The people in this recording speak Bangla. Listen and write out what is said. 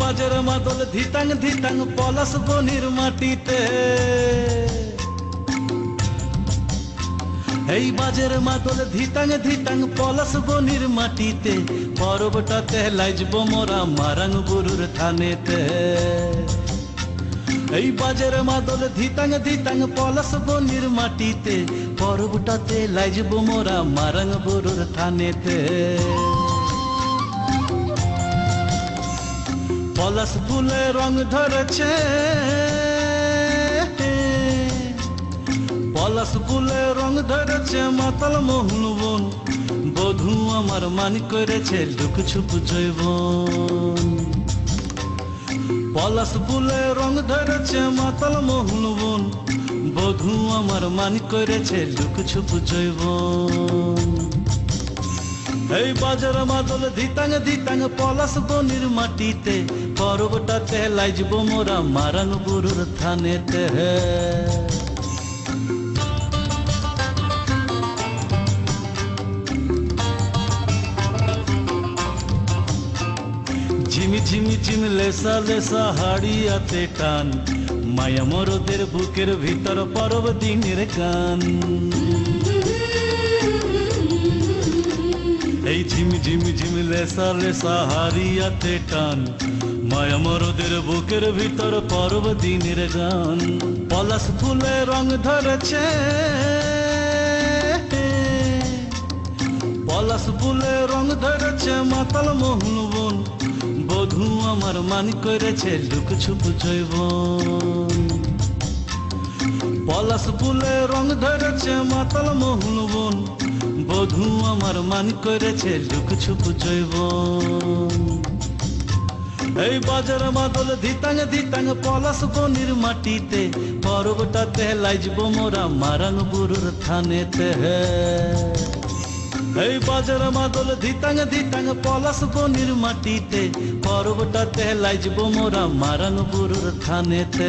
বাজের মাদল ধিতাং ধিতাং পলাশ বনির মাটিতে। এই বাজের মাদল ধিতাং ধিতাং পলাশ বনির মাটিতে। পরবটাতে লাইজব মোরা মারাং বুরুর থানেতে। এই বাজের মাদল ধিতাং ধিতাং পলাশ বনির মাটিতে। পরবটাতে লাইজব মোরা মারাং বুরুর থানেতে। পলাশ ফুলে রং ধরেছে। পলাশ ফুলে রং ধরেছে, মাতাল মোহন বন। বধু আমার মান করেছে লুক ছুপ জৈবন পলাশ ফুলে রং ধরেছে, মাতাল মোহন বন। বধু আমার মান করেছে লুক ছুপ জৈবন এই বাজার মাদল ধিতাং ধিতাং পলাশ বনির মাটিতে। পর্বটাতে লাইজব মোরা মারাং বুরুর থানেতে ঝিমি ঝিমি ঝিম লেসা লেসা হাড়িয়াতে টান। মায়া মরদের বুকের ভিতর পরব দিনের গান। ঝিমি ঝিমি ঝিমি লেসা লেসা হারিয়াতে টান। মায়া মরদের বুকের ভিতর পর্ব দিনের গান। পলাশ ফুলে রং ধরেছে। পলাশ ফুলে রং ধরেছে মাতাল মোহন বন। বধু আমার মান করেছে লুক ছুপ জৈবন পলাশ ফুলে রং ধরেছে মাতাল মোহন বন। বধু আমার মান করেছে লুক ছুপ জৈবন। এই বাজার মাদল ধিতাং ধিতাং পলাশ বনির মাটিতে, পর্বটাতে লাইজব মোরা মারাং বুরুর থানেতে। এই বাজার মাদল ধিতাং ধিতাং পলাশ বনির মাটিতে, পর্বটাতে লাইজব মোরা মারাং বুরুর থানেতে।